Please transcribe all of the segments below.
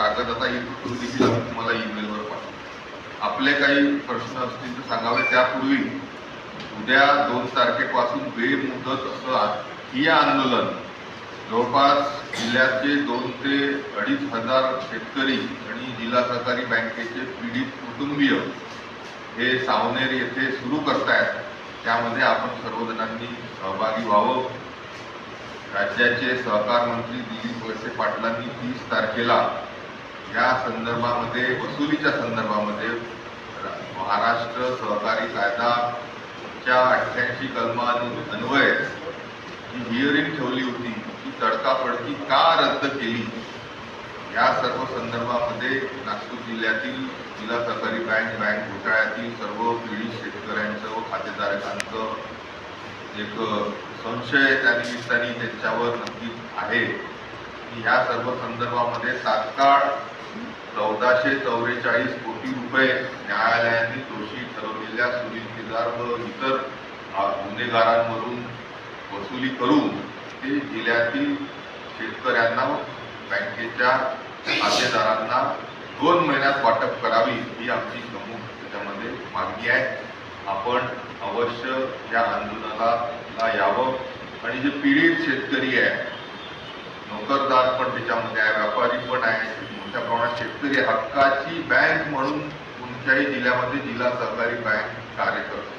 कागद आता पूर्वीची तुम्हाला ईमेलवर पाठवतो. आपले काही प्रश्न असतील तर सांगावे त्यापूर्वी उद्या दोन तारखेपासून बेमुदत असं ही आंदोलन जवळपास जिल्ह्याचे दोन ते अडीच हजार शेतकरी आणि जिल्हा सहकारी बँकेचे पीडित कुटुंबीय हे सावनेर येथे सुरू करतायत. त्यामध्ये आपण सर्वजणांनी सहभागी व्हावं. राज्याचे सहकार मंत्री दिलीप वळसे पाटलांनी तीस तारखेला या संदर्भामध्ये वसुलीच्या संदर्भामध्ये महाराष्ट्र सहकारी कायदाच्या अठ्ठ्याऐंशी कलमान्वये जी हिअरिंग ठेवली होती ती तडकाफडकी का रद्द केली? या सर्व संदर्भामध्ये नागपूर जिल्ह्यातील जिल्हा सहकारी बँक बँक घोटाळ्यातील सर्व पीडित शेतकऱ्यांचं व खातेधारकांचं एक संशय त्या निमित्ताने त्यांच्यावर नक्कीच आहे. की ह्या सर्व संदर्भामध्ये तात्काळ चौदाशे चौवेचाळीस कोटी रुपये न्यायालयाने दोषी ठरवलेल्या सुनील केदार व इतर अ, गुन्हेगारांवरून वसुली करून ते जिल्ह्यातील शेतकऱ्यांना बँकेच्या खातेदारांना दोन महिन्यात वाटप करावी ही आमची प्रमुख त्याच्यामध्ये मागणी आहे. आपण अवश्य या आंदोलनाला यावं. आणि जे पीडित शेतकरी आहे नोकरदार पण त्याच्यामध्ये आहे व्यापारी पण आहे मोठ्या प्रमाणात शेतकरी हक्काची बँक म्हणून कोणत्याही जिल्ह्यामध्ये जिल्हा सहकारी बँक कार्य करते.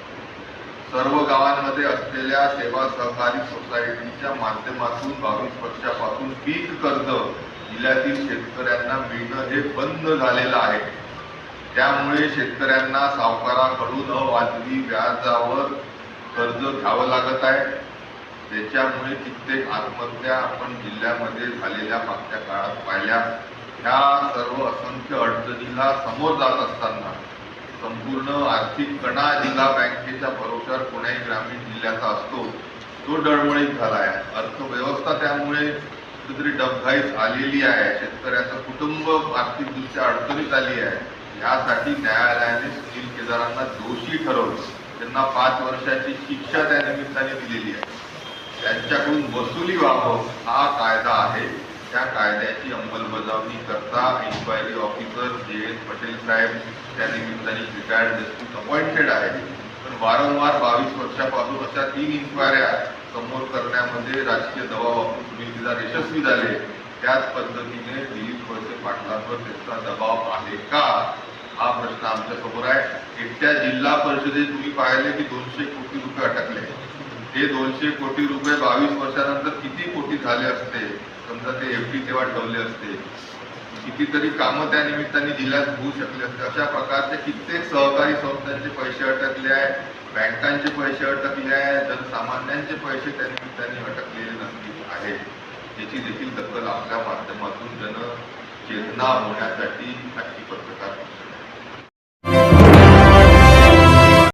सर्व गावांमध्ये असलेल्या सेवा सहकारी सोसायटीच्या माध्यमातून बावीस वर्षापासून पीक कर्ज जिल्ह्यातील शेतकऱ्यांना मिळणं हे बंद झालेलं आहे. त्यामुळे शेतकऱ्यांना सावकाराकडून अवाजवी व्याजावर कर्ज घ्यावं लागत आहे. त्याच्यामुळे कित्येक आत्महत्या आपण जिल्ह्यामध्ये झालेल्या मागच्या काळात पाहिल्या. ह्या सर्व असंख्य अडचणीला समोर जात असताना संपूर्ण आर्थिक कणा जिल्हा बँकेच्या भरोशावर कोण्याही ग्रामीण जिल्ह्याचा असतो तो डळमळीत झाला आहे. अर्थव्यवस्था त्यामुळे कुठेतरी डबघाईत आलेली आहे. शेतकऱ्याचं कुटुंब आर्थिकदृष्ट्या अडचणीत आली आहे. यासाठी न्यायालयाने सुनील केदारांना दोषी ठरवलं. त्यांना पाच वर्षाची शिक्षा त्या निमित्ताने दिलेली आहे. त्यांच्याकडून वसुली व्हावं हा कायदा आहे. त्या कायद्याची अंमलबजावणी करता inquiry officer J S Patel साहेब त्या निमित्ताने रिटायर्ड जस्टिस अपॉइंटेड आहे पण वारंवार बावीस वर्षापासून अशा तीन इन्क्वायऱ्या समोर करण्यामध्ये राजकीय दबाव वापरून सुनील केदार यशस्वी झाले. त्याच पद्धतीने दिलीप वळसे पाटलांवर त्यांचा दबाव आहे का? हा प्रश्न आमच्यासमोर आहे. एकट्या जिल्हा परिषदेत तुम्ही पाहिले की दोनशे कोटी रुपये अटकले. हे दोनशे कोटी रुपये बावीस वर्षानंतर किती कोटी झाले असते? समजा ते एफ डी तेव्हा ठेवले असते. कितीतरी कामं त्या निमित्ताने जिल्ह्यात होऊ शकले असते. अशा प्रकारचे कित्येक सहकारी संस्थांचे पैसे अटकले आहे. बँकांचे पैसे अटकले आहे. जनसामान्यांचे पैसे त्या निमित्ताने अटकलेले नक्कीच आहे याची देखील दखल आपल्या माध्यमातून जनचेतना होण्यासाठी आजची पत्रकार